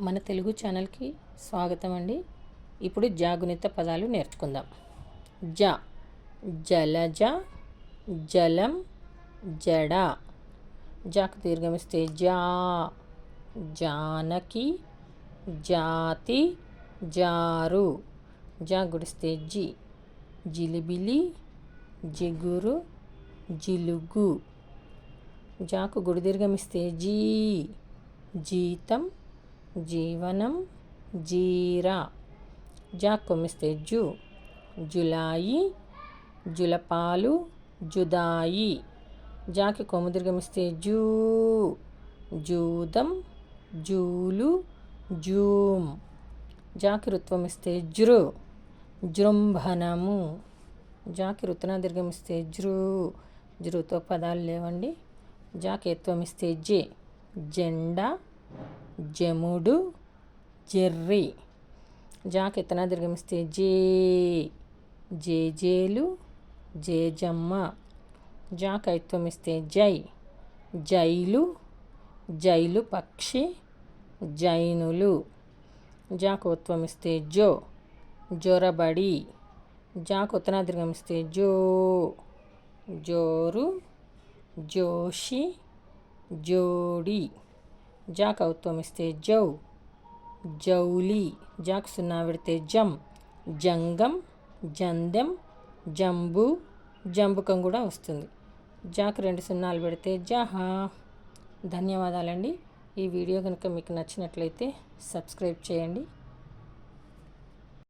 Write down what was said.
మన తెలుగు ఛానల్కి స్వాగతం అండి. ఇప్పుడు జాగునిత పదాలు నేర్చుకుందాం. జ జలజ జలం జడ. జాకు దీర్ఘమిస్తే జా జానకి జాతి జారు. జా గుడిస్తే జి జిలిబిలి జిగురు జిలుగు. జాకు గుడి దీర్ఘమిస్తే జీ జీతం జీవనం జీరా. జా జు జులాయి జులపాలు జుదాయి. జాకి కొమ్మదీర్ఘమిస్తే జూ జూదం జూలు జూమ్ జాకి రుత్వం జృ జృంభనము. జాకి రుత్న దీర్ఘమిస్తే జృ జృతో పదాలు లేవండి. జాకి ఎత్వం జే జెండా జముడు జెర్రి. జాకి ఎత్తన దీర్ఘమిస్తే జే జేజేలు జేజమ్మ జా కైత్వమిస్తే జై జైలు జైలు పక్షి జైనులు. జాకోత్వమిస్తే జో జొరబడి. జాకొత్తన దీర్ఘమిస్తే జో జోరు జోషి జోడి. జాక్ కౌత్వం ఇస్తే జౌ జౌలి జాకు సున్నా పెడితే జం జంగం జందెం జంబు జంబుకం కూడా వస్తుంది జాకు రెండు సున్నాలు పెడితే జహా ధన్యవాదాలండి ఈ వీడియో కనుక మీకు నచ్చినట్లయితే సబ్స్క్రైబ్ చేయండి.